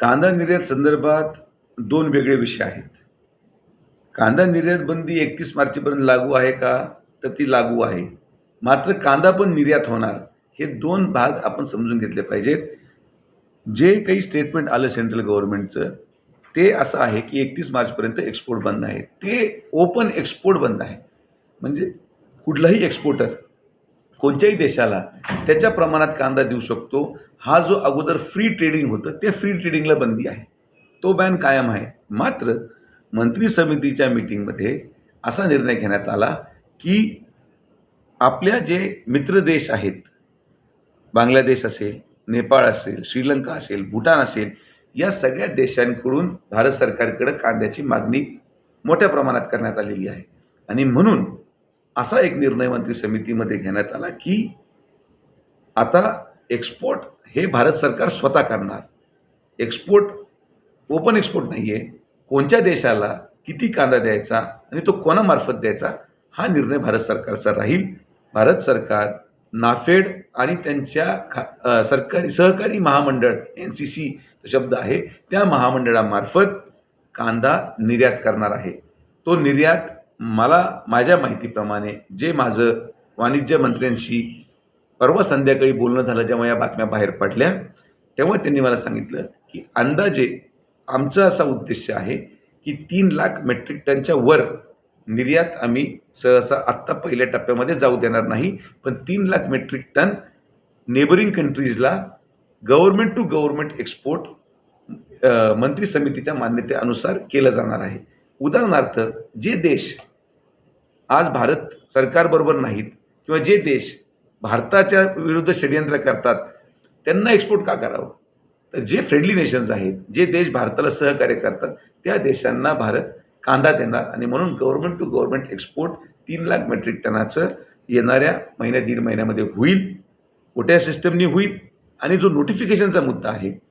कांदा निर्यात संदर्भात दोन वेगळे विषय आहेत. कांदा निर्यात बंदी एकतीस मार्चपर्यंत लागू आहे का? तर ती लागू आहे. मात्र कांदा पण निर्यात होणार हे दोन भाग आपण समजून घेतले पाहिजेत. जे काही स्टेटमेंट आलं सेंट्रल गव्हर्नमेंटचं ते असं आहे की एकतीस मार्चपर्यंत एक्सपोर्ट बंद आहे. ते ओपन एक्सपोर्ट बंद आहे. म्हणजे कुठलाही एक्सपोर्टर कोणत्याही देशाला त्याच्या प्रमाणात कांदा देऊ शकतो. हा जो अगोदर फ्री ट्रेडिंग होतं ते फ्री ट्रेडिंगला बंदी आहे. तो बॅन कायम आहे. मात्र मंत्री समितीच्या मीटिंगमध्ये असा निर्णय घेण्यात आला की आपल्या जे मित्र देश आहेत बांगलादेश असेल नेपाळ असेल श्रीलंका असेल भूटान असेल या सगळ्या देशांकडून भारत सरकारकडं कांद्याची मागणी मोठ्या प्रमाणात करण्यात आलेली आहे. आणि म्हणून असा एक निर्णय मंत्री समितीमध्ये घेण्यात आला की आता एक्सपोर्ट हे भारत सरकार स्वतः करणार. एक्सपोर्ट ओपन एक्सपोर्ट नाही आहे कोणत्या देशाला किती कांदा द्यायचा आणि तो कोणामार्फत द्यायचा हा निर्णय भारत सरकारचा राहील. भारत सरकार नाफेड आणि त्यांच्या खा सरकारी सहकारी महामंडळ एन सी सी शब्द आहे त्या महामंडळामार्फत कांदा निर्यात करणार आहे. तो निर्यात मला माझ्या माहितीप्रमाणे जे माझं वाणिज्य मंत्र्यांशी परवा संध्याकाळी बोलणं झालं जेव्हा या बातम्या बाहेर पडल्या तेव्हा त्यांनी मला सांगितलं की अंदाजे आमचा असा उद्देश आहे की तीन लाख मेट्रिक टनच्या वर निर्यात आम्ही सहसा आत्ता पहिल्या टप्प्यामध्ये जाऊ देणार नाही पण तीन लाख मेट्रिक टन नेबरिंग कंट्रीजला गव्हर्मेंट टू गव्हर्मेंट एक्सपोर्ट मंत्री समितीच्या मान्यतेनुसार केलं जाणार आहे. उदाहरणार्थ जे देश आज भारत सरकारबरोबर नाहीत किंवा जे देश भारताच्या विरुद्ध षडयंत्र करतात त्यांना एक्सपोर्ट का करावं? तर जे फ्रेंडली नेशन्स आहेत जे देश भारताला सहकार्य करतात त्या देशांना भारत कांदा देणार आणि म्हणून गव्हर्मेंट टू गव्हर्मेंट एक्सपोर्ट तीन लाख मेट्रिक टनाचं येणाऱ्या महिन्या दीड महिन्यामध्ये होईल. मोठ्या सिस्टमनी होईल. आणि जो नोटिफिकेशनचा मुद्दा आहे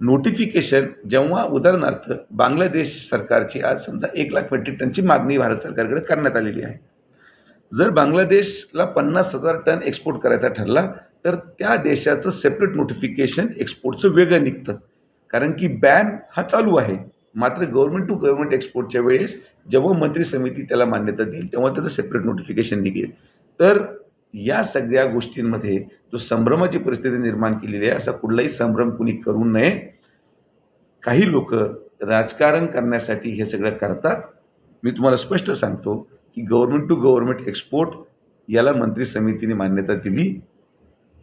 नोटिफिकेशन जेव्हा उदाहरणार्थ बांगलादेश सरकारची आज समजा एक लाख मेट्रिक टनची मागणी भारत सरकारकडे करण्यात आलेली आहे. जर बांगलादेशला पन्नास हजार टन एक्सपोर्ट करायचा ठरला तर त्या देशाचं सेपरेट नोटिफिकेशन एक्सपोर्टचं वेगळं निघतं. कारण की बॅन हा चालू आहे. मात्र गव्हर्मेंट टू गव्हर्मेंट एक्सपोर्टच्या वेळेस जेव्हा मंत्री समिती त्याला मान्यता देईल तेव्हा त्याचं सेपरेट नोटिफिकेशन निघेल. तर या सगळ्या गोष्टींमध्ये जो संभ्रमाची परिस्थिती निर्माण केलेली आहे असा कुठलाही संभ्रम कुणी करू नये. काही लोक राजकारण करण्यासाठी हे सगळं करतात. मी तुम्हाला स्पष्ट सांगतो की गव्हर्मेंट टू गव्हर्मेंट एक्सपोर्ट याला मंत्री समितीने मान्यता दिली.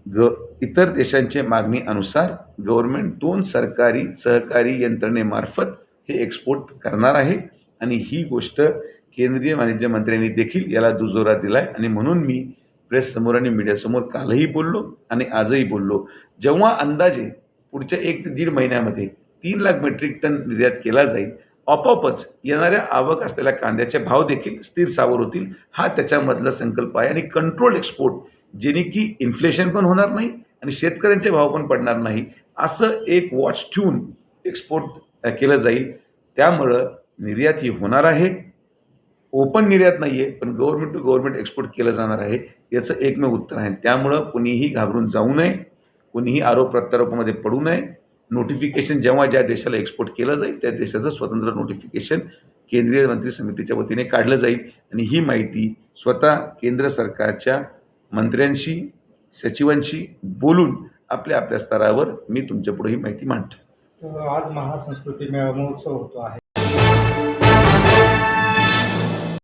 ग इतर देशांच्या मागणीनुसार गव्हर्मेंट दोन सरकारी सहकारी यंत्रणेमार्फत हे एक्सपोर्ट करणार आहे. आणि ही गोष्ट केंद्रीय वाणिज्य मंत्र्यांनी देखील याला दुजोरा दिला आहे आणि म्हणून मी प्रेससमोर आणि मीडियासमोर कालही बोललो आणि आजही बोललो. जेव्हा अंदाजे पुढच्या एक ते दीड महिन्यामध्ये तीन लाख मेट्रिक टन निर्यात केला जाईल आपोआपच येणाऱ्या आवक असलेल्या कांद्याचे भाव देखील स्थिर सावर होतील. हा त्याच्यामधला संकल्प आहे आणि कंट्रोल एक्सपोर्ट जेणे की इन्फ्लेशन पण होणार नाही आणि शेतकऱ्यांचे भाव पण पडणार नाही असं एक वॉच ठेवून एक्सपोर्ट केलं जाईल. त्यामुळं निर्यात ही होणार आहे. ओपन निर्यात नाही आहे पण गव्हर्मेंट टू गव्हर्मेंट एक्सपोर्ट केलं जाणार आहे याचं एकमेव उत्तर आहे. त्यामुळं कुणीही घाबरून जाऊ नये कुणीही आरोप प्रत्यारोपामध्ये पडू नये. नोटिफिकेशन जेव्हा ज्या देशाला एक्सपोर्ट केलं जाईल त्या देशाचं स्वतंत्र नोटिफिकेशन केंद्रीय मंत्री समितीच्या वतीने काढलं जाईल. आणि ही माहिती स्वतः केंद्र सरकारच्या मंत्र्यांशी सचिवांशी बोलून आपल्या आपल्या स्तरावर मी तुमच्यापुढे ही माहिती मांडतो. आज महासंस्कृती मेळा महोत्सव होतो आहे.